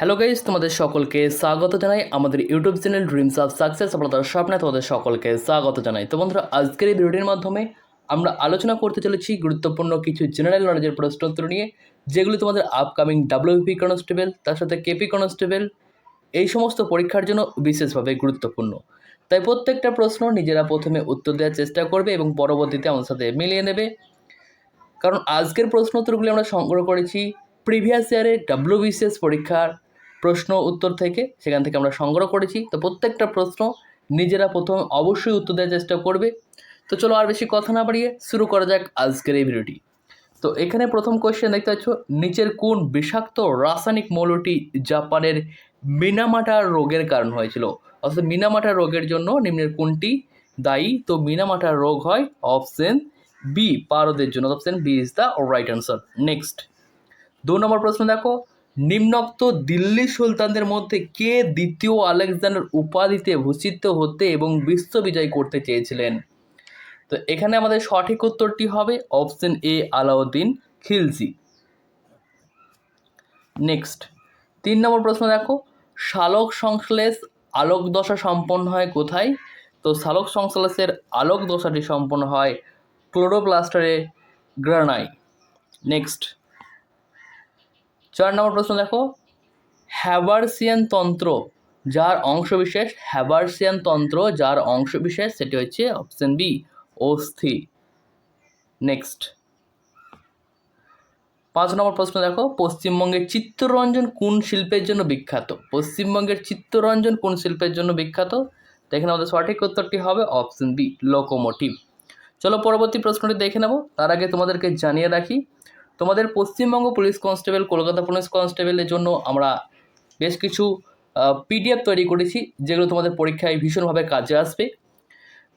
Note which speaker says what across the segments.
Speaker 1: Hello guys তোমাদের সকলকে স্বাগত জানাই আমাদের YouTube channel dreams of success সফলতার স্বপ্নে তোমাদের সকলকে স্বাগত জানাই। তো বন্ধুরা, আজকের এই ভিডিওটির মাধ্যমে আমরা আলোচনা করতে চলেছি গুরুত্বপূর্ণ কিছু জেনারেল নলেজের প্রশ্নোত্তর নিয়ে, যেগুলি তোমাদের আপকামিং ডাব্লিউপি কনস্টেবল তার সাথে কেপি কনস্টেবল এই সমস্ত পরীক্ষার জন্য বিশেষভাবে গুরুত্বপূর্ণ। তাই প্রত্যেকটা প্রশ্ন নিজেরা প্রথমে উত্তর দেওয়ার চেষ্টা করবে এবং পরবর্তীতে আমাদের সাথে মিলিয়ে নেবে। কারণ আজকের প্রশ্ন উত্তরগুলি আমরা সংগ্রহ করেছি প্রিভিয়াস ইয়ারে ডাব্লিউবিসিএস পরীক্ষার প্রশ্ন উত্তর থেকে সেখান থেকে আমরা সংগ্রহ করেছি। তো প্রত্যেকটা প্রশ্ন নিজেরা প্রথম অবশ্যই উত্তর দেওয়ার চেষ্টা করবে। তো চলো আর বেশি কথা না বাড়িয়ে শুরু করা যাক আজকের এই ভিডিওটি। তো এখানে প্রথম কোয়েশ্চেন দেখতে পাচ্ছ, নিচের কোন বিষাক্ত রাসায়নিক মৌলটি জাপানের মিনামাটা রোগের কারণ হয়েছিল? অর্থাৎ মিনামাটা রোগের জন্য নিম্নের কোনটি দায়ী? তো মিনামাটা রোগ হয় অপশন বি, পারদের জন্য। Option B is the right answer next দু নম্বর প্রশ্ন দেখো নিম্নোক্ত দিল্লি সুলতানদের মধ্যে কে দ্বিতীয় আলেকজান্ডার উপাধিতে ভূষিত হতে এবং বিশ্ব বিজয় করতে চেয়েছিলেন? তো এখানে আমাদের সঠিক উত্তরটি হবে option A, Alauddin Khilji. Next, তিন নম্বর প্রশ্ন দেখো, শালক সংশ্লেষ আলোক দশা সম্পন্ন হয় কোথায়? তো শালক সংশ্লেষের আলোক দশাটি সম্পন্ন হয় ক্লোরোপ্লাস্টারে গ্রানাই নেক্সট চার নম্বর প্রশ্ন দেখো। হ্যাবার্সিয়ান তন্ত্র, যার অংশবিশেষ হ্যাবার্সিয়ান তন্ত্র, যার অংশবিশেষ সেটি হচ্ছে অপশন বি অস্থি। নেক্সট। পাঁচ নম্বর প্রশ্ন দেখো, পশ্চিমবঙ্গের চিত্তরঞ্জন কোন শিল্পের জন্য বিখ্যাত? পশ্চিমবঙ্গের চিত্তরঞ্জন কোন শিল্পের জন্য বিখ্যাত? এখানে আমাদের সঠিক উত্তরটি হবে অপশন বি, লোকোমোটিভ। চলো পরবর্তী প্রশ্নটি দেখে নেব, তার আগে তোমাদেরকে জানিয়ে রাখি তোমাদের Paschimbanga police constable, Kolkata police কনস্টেবলের জন্য আমরা বেশ কিছু পিডিএফ তৈরি করেছি, যেগুলো তোমাদের পরীক্ষায় ভীষণভাবে কাজে আসবে।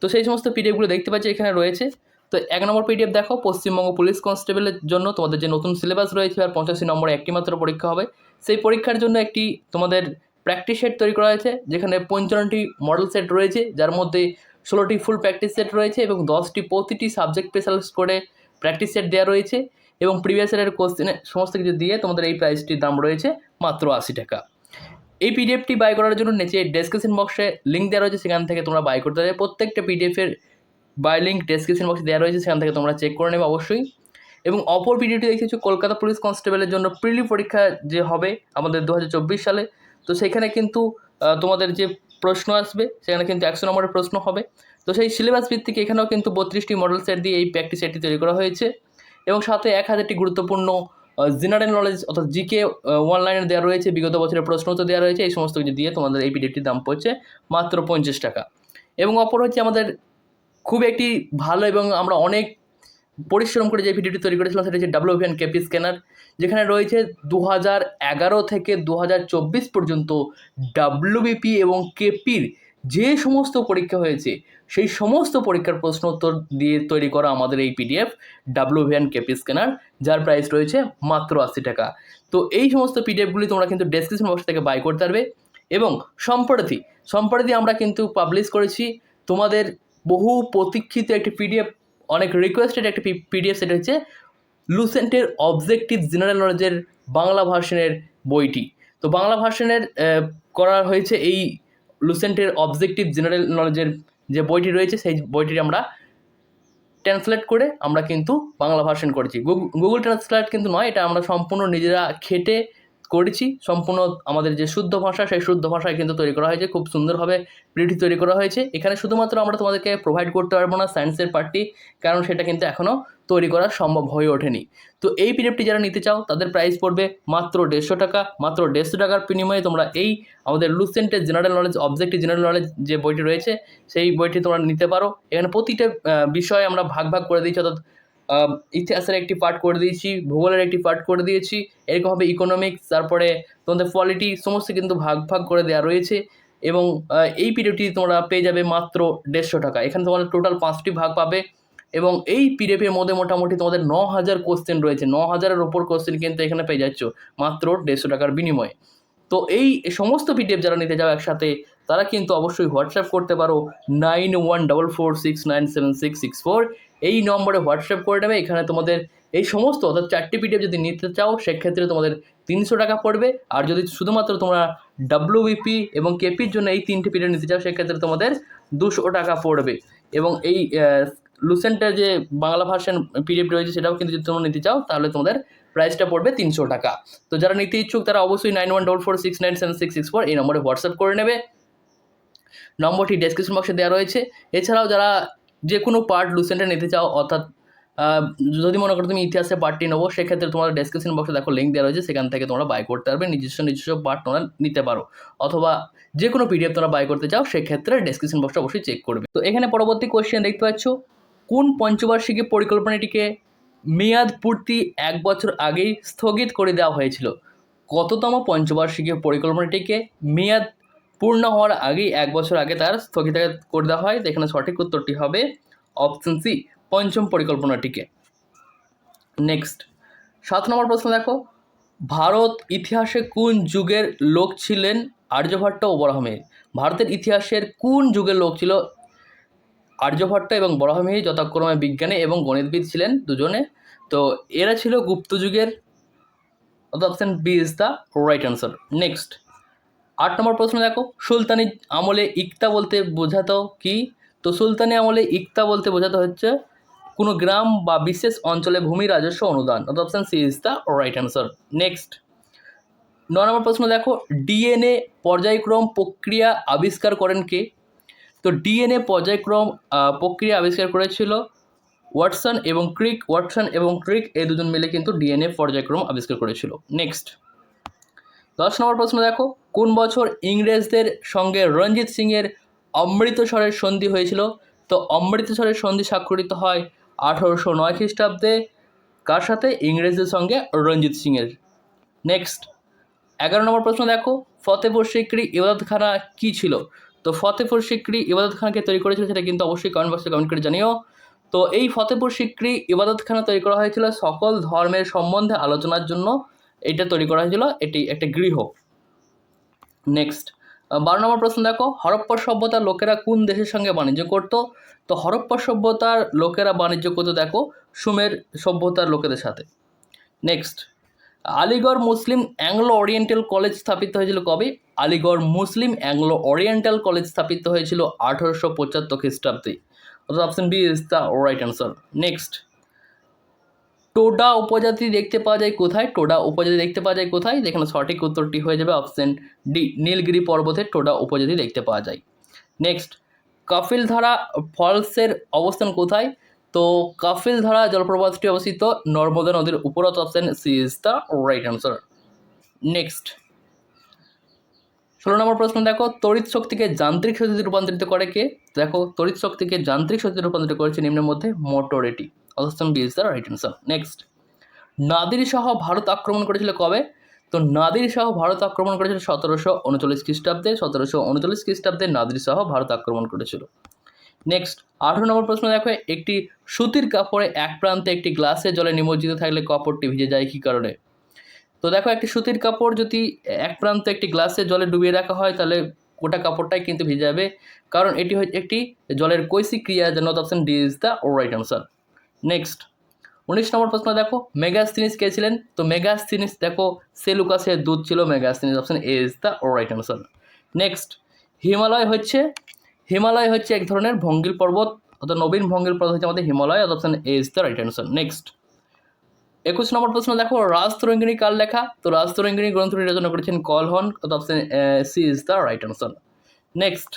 Speaker 1: তো সেই সমস্ত পিডিএফগুলো দেখতে পাচ্ছি, এখানে রয়েছে। তো এক নম্বর পিডিএফ দেখো, পশ্চিমবঙ্গ পুলিশ কনস্টেবলের জন্য তোমাদের যে নতুন সিলেবাস রয়েছে, আর পঁচাশি নম্বরে একটি মাত্র পরীক্ষা হবে। সেই পরীক্ষার জন্য একটি তোমাদের প্র্যাকটিস সেট তৈরি করা হয়েছে, যেখানে পঞ্চান্নটি মডেল সেট রয়েছে, যার মধ্যে ষোলোটি ফুল প্র্যাকটিস সেট রয়েছে এবং দশটি, প্রতিটি সাবজেক্ট স্পেশালাইজ করে প্র্যাকটিস সেট দেওয়া রয়েছে। এবং প্রিভিয়াস ইয়ারের কোশ্চেনে সমস্ত কিছু দিয়ে তোমাদের এই প্রাইসটির দাম রয়েছে মাত্র আশি টাকা। এই পিডিএফটি বাই করার জন্য নিচে ডেসক্রিপশন বক্সে লিঙ্ক দেওয়া রয়েছে, সেখান থেকে তোমরা বাই করতে পারবে। প্রত্যেকটা পিডিএফের বাই লিঙ্ক ডেসক্রিপশন বক্সে দেওয়া রয়েছে, সেখান থেকে তোমরা চেক করে নেবে অবশ্যই। এবং অপর পিডিএফটি দেখেছ কলকাতা পুলিশ কনস্টেবলের জন্য প্রিলি পরীক্ষা যে হবে আমাদের দু হাজার চব্বিশ সালে। তো সেখানে কিন্তু তোমাদের যে প্রশ্ন আসবে, সেখানে কিন্তু একশো নম্বরের প্রশ্ন হবে। তো সেই সিলেবাস ভিত্তিক এখানেও কিন্তু বত্রিশটি মডেল সেট দিয়ে এই প্র্যাকটিস সেটটি তৈরি করা হয়েছে। এবং সাথে এক হাজারটি গুরুত্বপূর্ণ জেনারেল নলেজ অর্থাৎ জিকে অনলাইনে দেওয়া রয়েছে, বিগত বছরের প্রশ্ন তো দেওয়া রয়েছে, এই সমস্ত কিছু দিয়ে তোমাদের এই পিডিএফটির দাম পড়ছে মাত্র পঞ্চাশ টাকা। এবং অপর হচ্ছে আমাদের খুব একটি ভালো এবং আমরা অনেক পরিশ্রম করে যে ভিডিওটি তৈরি করেছিলাম, সেটা হচ্ছে ডাব্লিউভিএন কেপি স্ক্যানার যেখানে রয়েছে দু হাজার এগারো থেকে দু হাজার চব্বিশ পর্যন্ত ডাব্লিউবিপি এবং কেপির যে সমস্ত পরীক্ষা হয়েছে সেই সমস্ত পরীক্ষার প্রশ্ন উত্তর দিয়ে তৈরি করা আমাদের এই পিডিএফ ডাব্লিউভিএন কেপি স্ক্যানার যার প্রাইস রয়েছে মাত্র আশি টাকা। তো এই সমস্ত পিডিএফগুলি তোমরা কিন্তু ডেসক্রিপশন বক্স থেকে বাই করতে পারবে এবং সম্প্রতি সম্প্রতি আমরা কিন্তু পাবলিশ করেছি তোমাদের বহু প্রতীক্ষিত একটি পিডিএফ অনেক রিকোয়েস্টেড একটি পিডিএফ সেটা হচ্ছে লুসেন্টের অবজেক্টিভ জেনারেল নলেজের বাংলা ভার্সনের বইটি। তো বাংলা ভার্সনের করা হয়েছে এই লুসেন্টের অবজেক্টিভ জেনারেল নলেজের যে বইটি রয়েছে, সেই বইটি আমরা ট্রান্সলেট করে আমরা কিন্তু বাংলা ভার্সন করেছি। গুগল ট্রান্সলেট কিন্তু নয়, এটা আমরা সম্পূর্ণ নিজেরা খেটে করেছি। সম্পূর্ণ আমাদের যে শুদ্ধ ভাষা, সেই শুদ্ধ ভাষায় কিন্তু তৈরি করা হয়েছে। খুব সুন্দরভাবে পিডিএফ তৈরি করা হয়েছে। এখানে শুধুমাত্র আমরা তোমাদেরকে প্রোভাইড করতে পারব না সায়েন্সের পার্টটি কারণ সেটা কিন্তু এখনও তৈরি করা সম্ভব হয়ে ওঠেনি। তো এই পিডিএফটি যারা নিতে চাও, তাদের প্রাইস পড়বে মাত্র দেড়শো টাকা। মাত্র দেড়শো টাকার বিনিময়ে তোমরা এই আমাদের লুসেন্টের general knowledge objective general knowledge যে বইটি রয়েছে, সেই বইটি তোমরা নিতে পারো। এখানে প্রতিটা বিষয়ে আমরা ভাগ ভাগ করে দিয়েছি। অর্থাৎ ইতিহাসের একটি পার্ট করে দিয়েছি, ভূগোলের একটি পার্ট করে দিয়েছি। এরকমভাবে ইকোনমিক্স তারপরে তোমাদের পলিটি সমস্ত কিন্তু ভাগ ভাগ করে দেওয়া রয়েছে। এবং এই পিডিএফটি তোমরা পেয়ে যাবে মাত্র দেড়শো টাকা। এখানে তোমাদের টোটাল পাঁচটি ভাগ পাবে। এবং এই পিডিএফের মধ্যে মোটামুটি তোমাদের ন হাজার কোশ্চেন রয়েছে। ন হাজারের ওপর কোশ্চেন কিন্তু এখানে পেয়ে যাচ্ছ মাত্র দেড়শো টাকার বিনিময়ে। তো এই সমস্ত পিডিএফ যারা নিতে যাও একসাথে, তারা কিন্তু অবশ্যই হোয়াটসঅ্যাপ করতে পারো nine one double four six nine seven six six four এই নম্বরে হোয়াটসঅ্যাপ করে নেবে এখানে তোমাদের এই সমস্ত অর্থাৎ চারটি পিডিএফ যদি নিতে চাও, সেক্ষেত্রে তোমাদের তিনশো টাকা পড়বে। আর যদি শুধুমাত্র তোমরা ডাব্লিউবিপি এবং কেপির জন্য এই তিনটি পিডিএফ নিতে চাও, সেক্ষেত্রে তোমাদের দুশো টাকা পড়বে। এবং এই লুসেন্টের যে বাংলা ভার্সন পিডিএফ রয়েছে, সেটাও কিন্তু যদি তোমরা নিতে চাও, তাহলে তোমাদের প্রাইসটা পড়বে তিনশো টাকা। তো যারা নিতে ইচ্ছুক, তারা অবশ্যই nine one double four six nine seven six six four এই নম্বরে হোয়াটসঅ্যাপ করে নেবে। নম্বরটি ডেসক্রিপশন বক্সে দেওয়া রয়েছে। এছাড়াও যারা যে কোনো পার্ট লুসেন্টে নিতে চাও, অর্থাৎ যদি মনে করো তুমি ইতিহাসে পার্টটি নেব, সেক্ষেত্রে তোমার ডেসক্রিপশন বক্সে দেখো লিঙ্ক দেওয়া রয়েছে, সেখান থেকে তোমরা বাই করতে পারবে। নিজস্ব নিজস্ব পার্ট তোমরা নিতে পারো। অথবা যে কোনো পিডিএফ তোমরা বাই করতে চাও, সেক্ষেত্রে ডেসক্রিপশন বক্সটা অবশ্যই চেক করবে। তো এখানে পরবর্তী কোয়েশ্চেন দেখতে পাচ্ছ। কোন পঞ্চবার্ষিকী পরিকল্পনাটিকে মেয়াদ পূর্তি এক বছর আগেই স্থগিত করে দেওয়া হয়েছিল? কততম পঞ্চবার্ষিকী পরিকল্পনাটিকে মেয়াদ পূর্ণ হওয়ার আগেই এক বছর আগে তার স্থগিত করে দেওয়া হয়? তো এখানে সঠিক উত্তরটি হবে অপশন সি, পঞ্চম পরিকল্পনাটিকে। নেক্সট, সাত নম্বর প্রশ্ন দেখো। ভারত ইতিহাসে কোন যুগের লোক ছিলেন আর্যভট্ট ও বরাহমিহির ভারতের ইতিহাসের কোন যুগের লোক ছিল আর্যভট্ট এবং বরাহমিহির যথাক্রমে বিজ্ঞানী এবং গণিতবিদ ছিলেন দুজনে। তো এরা ছিল গুপ্ত যুগের option B is the right answer next আট নম্বর প্রশ্ন দেখো। সুলতানি আমলে ইকতা বলতে বোঝাতো কি? তো সুলতানি আমলে ইকতা বলতে বোঝাতে হচ্ছে কোনো গ্রাম বা বিশেষ অঞ্চলে ভূমি রাজস্ব অনুদান option C is the right answer next ন নম্বর প্রশ্ন দেখো। ডিএনএ পর্যায়ক্রম প্রক্রিয়া আবিষ্কার করেন কে? তো ডিএনএ পর্যায়ক্রম প্রক্রিয়া আবিষ্কার করেছিল ওয়াটসন এবং ক্রিক, ওয়াটসন এবং ক্রিক এই দুজন মিলে কিন্তু ডিএনএ পর্যায়ক্রম আবিষ্কার করেছিল। নেক্সট দশ নম্বর প্রশ্ন দেখো, কোন বছর ইংরেজদের সঙ্গে রঞ্জিত সিংয়ের অমৃতসরের সন্ধি হয়েছিল? তো অমৃতসরের সন্ধি স্বাক্ষরিত হয় আঠারোশো নয় খ্রিস্টাব্দে। কার সাথে? ইংরেজদের সঙ্গে রঞ্জিত সিংয়ের। নেক্সট এগারো নম্বর প্রশ্ন দেখো, ফতেপুর সিক্রি ইবাদতখানা কী ছিল? তো ফতেপুর সিক্রি ইবাদতখানাকে তৈরি করেছিল সেটা কিন্তু অবশ্যই কমেন্ট বক্সে কমেন্ট করে জানিও। তো এই ফতেপুর সিক্রি ইবাদতখানা তৈরি করা হয়েছিল সকল ধর্মের সম্বন্ধে আলোচনার জন্য। এটা তৈরি করা হয়েছিল, এটি একটা গৃহ। নেক্সট বারো নম্বর প্রশ্ন দেখো, হরপ্পা সভ্যতার লোকেরা কোন দেশের সঙ্গে বাণিজ্য করতো? তো হরপ্পা সভ্যতার লোকেরা বাণিজ্য করতো দেখো, সুমের সভ্যতার লোকেদের সাথে। Next Aligarh Muslim Anglo Oriental college স্থাপিত হয়েছিল কবে? Aligarh Muslim Anglo Oriental college স্থাপিত হয়েছিল আঠারোশো পঁচাত্তর খ্রিস্টাব্দে। অর্থাৎ option B is the right answer next Toda উপজাতি দেখতে পাওয়া যায় কোথায়? টোডা উপজাতি দেখতে পাওয়া যায় কোথায়? যেখানে সঠিক উত্তরটি হয়ে যাবে অপশন ডি নীলগিরি পর্বতে টোডা উপজাতি দেখতে পাওয়া যায়। নেক্সট কাফিলধারা ফলসের অবস্থান কোথায়? তো কাফিলধারা জলপ্রপাতটি অবস্থিত নর্মদা নদীর উপরত option C is the right answer. Next. ষোলো নম্বর প্রশ্ন, দেখো, তড়িৎ শক্তিকে যান্ত্রিক শক্তিতে রূপান্তরিত করে কে? দেখো, তড়িৎ শক্তিকে যান্ত্রিক শক্তিতে রূপান্তরিত করেছে নিম্নের মধ্যে মোটর এটি। Option B is the right answer. Next. Nadir Shah Bharat আক্রমণ করেছিল কবে? তো নাদির শাহ ভারত আক্রমণ করেছিল সতেরোশো উনচল্লিশ খ্রিস্টাব্দে। সতেরোশো উনচল্লিশ খ্রিস্টাব্দে নাদির শাহ ভারত আক্রমণ করেছিল। নেক্সট আঠারো নম্বর প্রশ্ন দেখো, একটি সুতির কাপড়ে এক প্রান্তে একটি গ্লাসে জলে নিমজ্জিত থাকলে কাপড়টি ভিজে যায় কী কারণে? তো দেখো, একটি সুতির কাপড় যদি এক প্রান্তে একটি গ্লাসে জলে ডুবিয়ে রাখা হয়, তাহলে গোটা কাপড়টাই কিন্তু ভিজে যাবে। কারণ এটি হচ্ছে একটি জলের কৈশিক ক্রিয়া যেন option D is the right answer next উনিশ নম্বর প্রশ্ন দেখো মেগাস্তিনিস কে ছিলেন? তো মেগাস্তিনিস দেখো সেলুকাসের দুধ ছিল Megasthenes option A is the right answer next Himalaya হচ্ছে হিমালয় হচ্ছে এক ধরনের ভঙ্গিল পর্বত, অর্থাৎ নবীন ভঙ্গিল পর্বত হচ্ছে আমাদের Himalaya option A is the right answer next একুশ নম্বর প্রশ্ন, দেখো, রাজতরঙ্গিনী কার লেখা? তো রাজতরঙ্গিনী গ্রন্থটি রচনা করেছেন Kalhana option C is the right answer next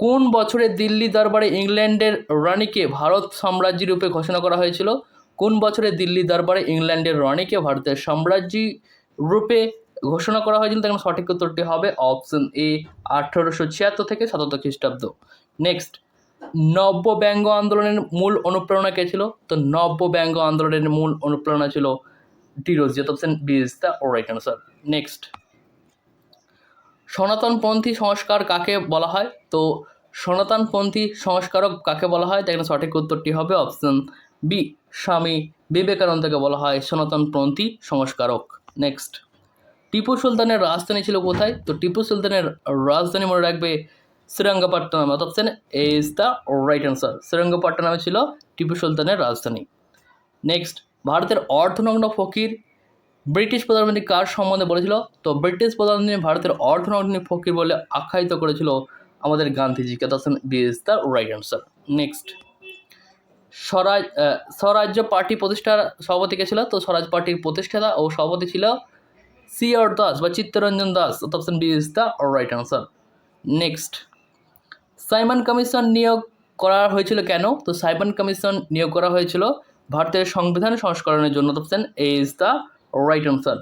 Speaker 1: কোন বছরে দিল্লি দরবারে ইংল্যান্ডের রানীকে ভারত সাম্রাজ্য রূপে ঘোষণা করা হয়েছিল? কোন বছরে দিল্লি দরবারে ইংল্যান্ডের রানীকে ভারতের সাম্রাজ্যী রূপে ঘোষণা করা হয়েছিল তখন সঠিক উত্তরটি হবে অপশন এ, আঠারোশো ছিয়াত্তর থেকে সাতাত্তর খ্রিস্টাব্দ। নেক্সট নব্য ব্যঙ্গ আন্দোলনের মূল অনুপ্রেরণা কে ছিল? তো নব্য ব্যঙ্গ আন্দোলনের মূল অনুপ্রেরণা ছিল Derozio option B is the right answer next সনাতনপন্থী সংস্কার কাকে বলা হয়? তো সনাতনপন্থী সংস্কারক কাকে বলা হয়? তাই সঠিক উত্তরটি হবে অপশন বি, স্বামী বিবেকানন্দকে বলা হয় সনাতনপন্থী সংস্কারক। নেক্সট টিপু সুলতানের রাজধানী ছিল কোথায়? তো টিপু সুলতানের রাজধানী মনে রাখবে Srirangapatnam. Option A is the right answer শ্রীরঙ্গপট্টনমে ছিল টিপু সুলতানের রাজধানী। নেক্সট ভারতের অর্ধনগ্ন ফকির। ব্রিটিশ প্রধানমন্ত্রী কার সম্বন্ধে বলেছিল? তো ব্রিটিশ প্রধানমন্ত্রী ভারতের অর্ধনগ্ন ফকির বলে আখ্যায়িত করেছিল আমাদের গান্ধীজিকে। দর্শন B is the right answer next Swaraj Swarajya party প্রতিষ্ঠার সভাপতি কে ছিল? তো স্বরাজ পার্টির প্রতিষ্ঠাতা ও সভাপতি ছিল সি আর দাস বা Chittaranjan Das option B is the right answer next Simon commission নিয়োগ করা হয়েছিল কেন? তো সাইমন কমিশন নিয়োগ করা হয়েছিল ভারতের সংবিধান সংস্করণের জন্য option A is the right answer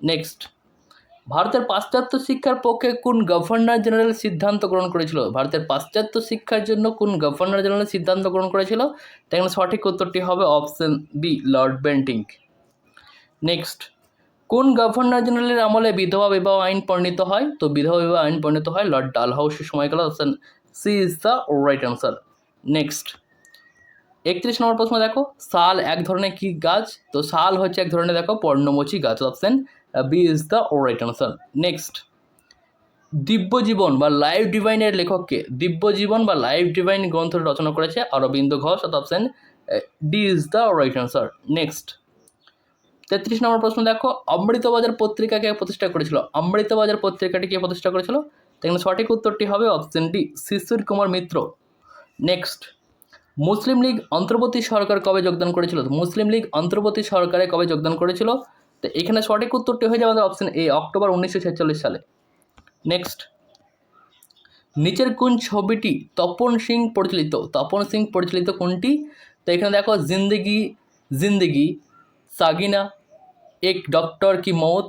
Speaker 1: next ভারতের পাশ্চাত্য শিক্ষার পক্ষে কোন গভর্নর জেনারেল সিদ্ধান্ত গ্রহণ করেছিল? ভারতের পাশ্চাত্য শিক্ষার জন্য কোন গভর্নর জেনারেল সিদ্ধান্ত গ্রহণ করেছিল? তাহলে সঠিক উত্তরটি হবে option B Lord Bentinck next কোন গভর্নর জেনারেলের আমলে বিধবা বিবাহ আইন প্রণীত হয়? তো বিধবা বিবাহ আইন প্রণীত হয় লর্ড ডাল ডালহাউসের সময়কাল option C is the right answer next একত্রিশ নম্বর প্রশ্ন দেখো শাল এক ধরনের কি গাছ? তো শাল হচ্ছে এক ধরনের, দেখো, পর্ণমোচী গাছ option B is the right answer next Dibyajiban বা লাইভ ডিভাইনের লেখককে দিব্যজীবন বা লাইভ ডিভাইন গ্রন্থ রচনা করেছে Aurobindo Ghosh option D is the right answer next তেত্রিশ নম্বর প্রশ্ন দেখো, অমৃতবাজার পত্রিকাকে প্রতিষ্ঠা করেছিল? অমৃতবাজার পত্রিকাটি কে প্রতিষ্ঠা করেছিল? তাহলে সঠিক উত্তরটি হবে option D Shishir Kumar Mitra. Next Muslim League অন্তর্বর্তী সরকার কবে যোগদান করেছিল? মুসলিম লীগ অন্তর্বর্তী সরকারে কবে যোগদান করেছিল? তো এখানে সঠিক উত্তরটি হয়ে যাবে আমাদের অপশন এ অক্টোবর উনিশশো ছেচল্লিশ সালে। নেক্সট নিচের কোন ছবিটি তপন সিং পরিচালিত? তপন সিং পরিচালিত কোনটি? তো এখানে দেখো, জিন্দেগি জিন্দেগি সাগিনা, এক ডক্টর কি মৌত?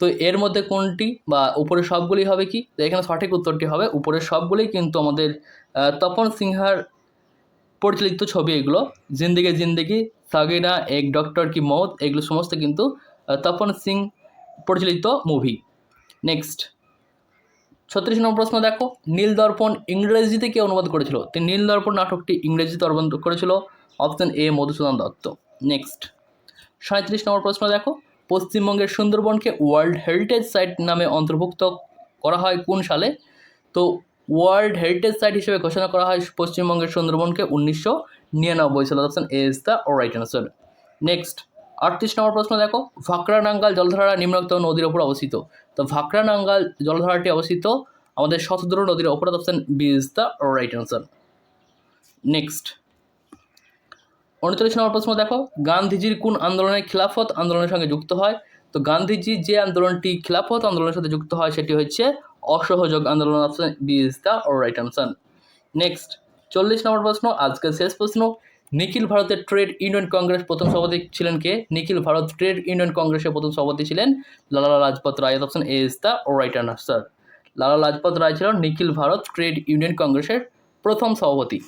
Speaker 1: তো এর মধ্যে কোনটি বা উপরের সবগুলি হবে কি? তো এখানে সঠিক উত্তরটি হবে উপরের সবগুলি কিন্তু আমাদের তপন সিংহার পরিচালিত ছবি এগুলো। জিন্দেগি জিন্দেগি, সাগিনা, এক ডক্টর কি মৌত, এগুলো সমস্ত কিন্তু তপন সিং পরিচালিত মুভি নেক্সট ছত্রিশ নম্বর প্রশ্ন দেখো। নীল দর্পণ ইংরেজিতে কে অনুবাদ করেছিল? তো নীল দর্পণ নাটকটি ইংরেজিতে অনুবাদ করেছিল option A Madhusudan Dutta. Next সাঁত্রিশ নম্বর প্রশ্ন দেখো। পশ্চিমবঙ্গের সুন্দরবনকে ওয়ার্ল্ড হেরিটেজ সাইট নামে অন্তর্ভুক্ত করা হয় কোন সালে? তো ওয়ার্ল্ড হেরিটেজ সাইট হিসেবে ঘোষণা করা হয় পশ্চিমবঙ্গের সুন্দরবনকে উনিশশো নিরানব্বই সালে। Option A is the right answer next আটত্রিশ নম্বর প্রশ্ন দেখো। ভাকরা নাঙ্গাল জলধারা নিম্নোক্ত নদীর ওপর অবস্থিত। তো ভাকরা নাঙ্গাল জলধারাটি অবস্থিত আমাদের শতদ্র নদীর ওপর। Option B is the right answer next উনচল্লিশ নম্বর প্রশ্ন দেখো, গান্ধীজির কোন আন্দোলনের খিলাফত আন্দোলনের সঙ্গে যুক্ত হয়? তো গান্ধীজি যে আন্দোলনটি খিলাফত আন্দোলনের সাথে যুক্ত হয় সেটি হচ্ছে অসহযোগ আন্দোলন option B is the right answer next চল্লিশ নম্বর প্রশ্ন, আজকের শেষ প্রশ্ন। নিখিল ভারতের ট্রেড ইউনিয়ন কংগ্রেস প্রথম সভাপতি ছিলেন কে? নিখিল ভারত ট্রেড ইউনিয়ন কংগ্রেসের প্রথম সভাপতি ছিলেন Lala Lajpat Rai option A is the right answer Lala Lajpat Rai ছিলেন নিখিল ভারত ট্রেড ইউনিয়ন কংগ্রেসের প্রথম সভাপতি।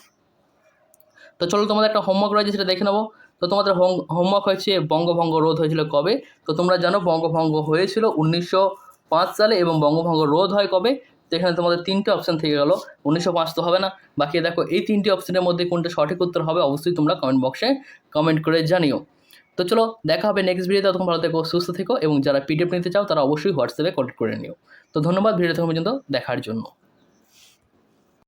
Speaker 1: তো চলো তোমাদের একটা হোমওয়ার্ক রয়েছে, সেটা দেখে নেব। তো তোমাদের হোমওয়ার্ক হয়েছে বঙ্গভঙ্গ রোধ হয়েছিল কবে? তো তোমরা জানো বঙ্গভঙ্গ হয়েছিল উনিশশো পাঁচ সালে এবং বঙ্গভঙ্গ রোধ হয় কবে? তো এখানে তোমাদের তিনটে অপশান থেকে গেলো। উনিশশো পাঁচ তো হবে না। বাকি দেখো, এই তিনটি অপশানের মধ্যে কোনটা সঠিক উত্তর হবে অবশ্যই তোমরা কমেন্ট বক্সে কমেন্ট করে জানিও। তো চলো, দেখা হবে নেক্সট ভিডিওতে তখন ভালো থেকো, সুস্থ থেকো এবং যারা পিডিএফ নিতে চাও, তারা অবশ্যই হোয়াটসঅ্যাপে কন্ট্যাক্ট করে নিও। তো ধন্যবাদ ভিডিও থেকে পর্যন্ত দেখার জন্য।